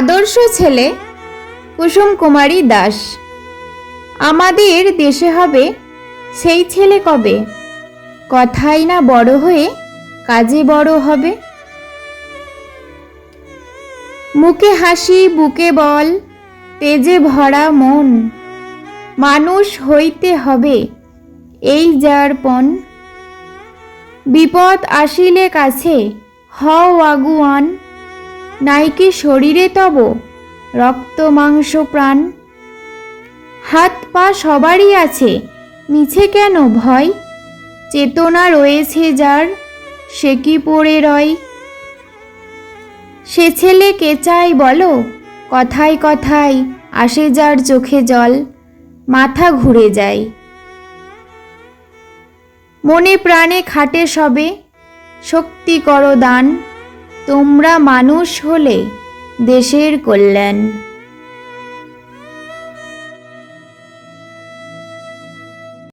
আদর্শ ছেলে কুসুম কুমারী দাস। আমাদের দেশে হবে সেই ছেলে কবে? কথাই না বড় হয়ে কাজে বড় হবে। মুখে হাসি, বুকে বল, তেজে ভরা মন, মানুষ হইতে হবে এই যার পণ। বিপদ আসিলে কাছে হও আগুয়ান নাইকি শরীরে তব, রক্ত, মাংস, প্রাণ। হাত পা সবারই আছে, মিছে কেন ভয়? চেতনা রয়েছে যার, সে কি পড়ে রয়? সে ছেলে কে চাই বলো? কথায় কথায় আসে যার চোখে জল, মাথা ঘুরে যায়। মনে প্রাণে খাটে সবে, শক্তি করো দান। তোমরা মানুষ হলে দেশের কল্যাণ।